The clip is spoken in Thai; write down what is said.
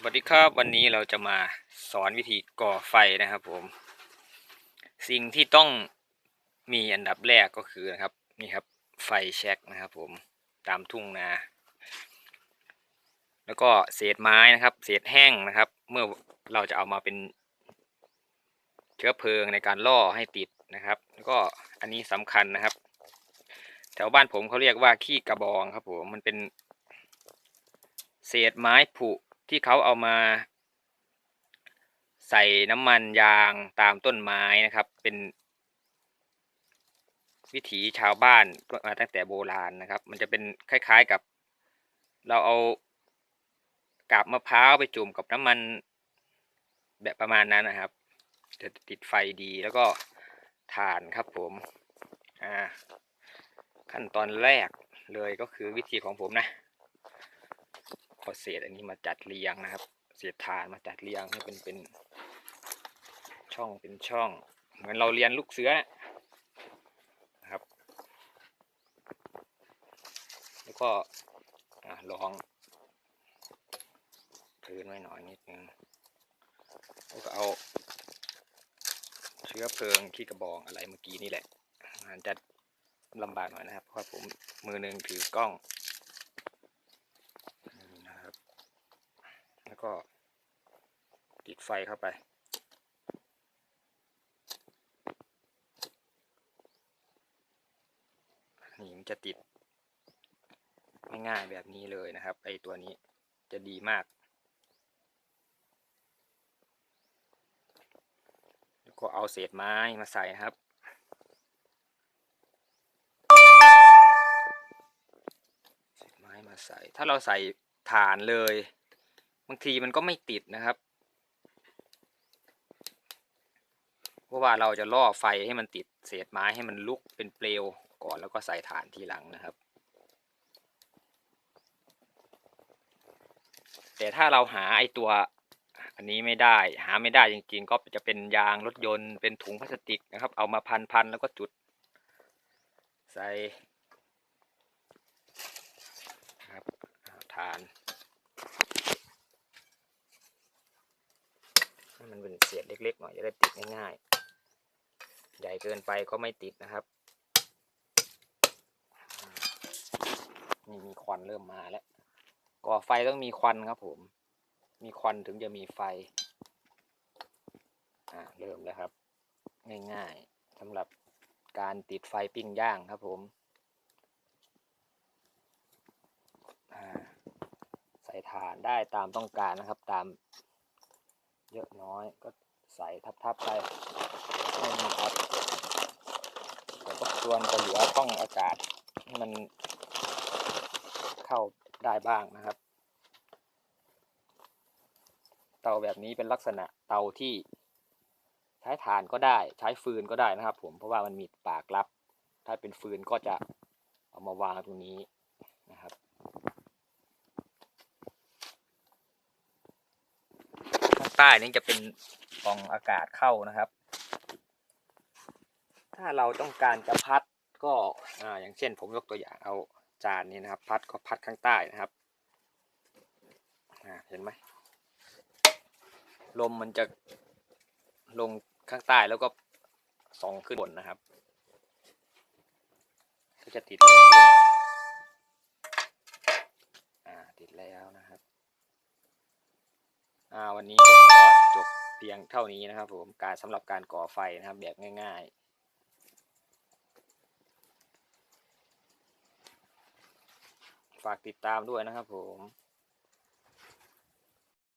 สวัสดีครับวันนี้เราจะมาสอนวิธีก่อไฟนะครับผม สิ่งที่ต้องมีอันดับแรกก็คือนะครับนี่ครับไฟแช็กนะครับผมตามทุ่งนา แล้วก็เศษไม้นะครับ เศษแห้งนะครับ เมื่อเราจะเอามาเป็น เชื้อเพลิงในการล่อให้ติดนะครับ แล้วก็อันนี้สำคัญนะครับ แถวบ้านผมเขาเรียกว่าขี้กระบองครับผมมันเป็น เศษไม้ผุ ที่เขาเอามา ใส่น้ำมันยางตามต้นไม้นะครับ เป็น วิถีชาวบ้านมาตั้งแต่โบราณนะครับ มันจะเป็นคล้าย ๆกับ เราเอากาบมะพร้าวไปจุ่มกับน้ำมันแบบประมาณนั้นนะครับ จะติดไฟดีแล้วก็ถ่านครับผมอ่าขั้นตอนแรกเลยก็คือวิธีของผมนะ เอาเศษอันนี้มาจัดเรียงนะครับ เศษถ่านมาจัดเรียงให้เป็นเป็นช่องเป็นช่อง เหมือนเราเรียนลูกเสือนะครับ แล้วก็ลองพื้นไว้หน่อยนิดนึงแล้วก็เอา เชื้อเพลิงที่กระบอกอะไรเมื่อกี้นี่แหละมันจะลำบากหน่อยนะครับ เพราะผมมือหนึ่งถือกล้อง นี่นะครับ แล้วก็ติดไฟเข้าไป นี่มันจะติดง่ายๆแบบนี้เลยนะครับไอตัวนี้จะดีมาก แล้วก็เอาเศษไม้มาใส่นะครับเศษไม้มาใส่ ถ้าเราใส่ถ่านเลย บางทีมันก็ไม่ติดนะครับ เพราะว่าเราจะล่อไฟให้มันติดเศษไม้ให้มันลุกเป็นเปลวก่อนแล้วก็ใส่ถ่านทีหลังนะครับ แต่ถ้าเราหาไอตัวอันนี้ไม่ได้หาไม่ได้จริงๆ ก็จะเป็นยางรถยนต์เป็นถุงพลาสติกนะครับ เอามาพันๆแล้วก็จุด ใส่ครับเอาถ่าน ให้มันเป็นเศษเล็ก ๆ หน่อยจะได้ติดง่ายๆ ใหญ่เกินไปก็ไม่ติดนะครับ นี่มีควันเริ่มมาแล้ว ก่อไฟต้องมีควันครับผม มีควันถึงจะมีไฟ อ่าเริ่มแล้วครับ ง่ายๆสำหรับการติดไฟปิ้งย่างครับผมใส่ถ่านได้ตามต้องการนะครับตาม เยอะน้อยก็ใส่ทับๆไปไม่มีครับแต่ก็ควรจะเหลือช่องอากาศให้มันเข้าได้บ้างนะครับ เตาแบบนี้เป็นลักษณะเตาที่ใช้ถ่านก็ได้ใช้ฟืนก็ได้นะครับ ผมเพราะว่ามันมีปากรับ ถ้าเป็นฟืนก็จะเอามาวางตรงนี้นะครับ ข้าง ใต้นี่จะเป็นฟองอากาศเข้านะครับ ถ้าเราต้องการจะพัดก็อ่าอย่างเช่น ผมยกตัวอย่างเอาจานนี้นะครับ พัดก็พัดข้างใต้นะครับเห็นไหมลมมันจะลงข้างใต้แล้วก็ส่องขึ้นบนนะครับ ก็จะติดเร็วขึ้นอ่าติดแล้วนะครับ วันนี้ก็ขอจบเพียงเท่านี้นะครับผมการสำหรับการก่อไฟนะครับแบบง่ายๆ ฝากติดตามด้วยนะครับผม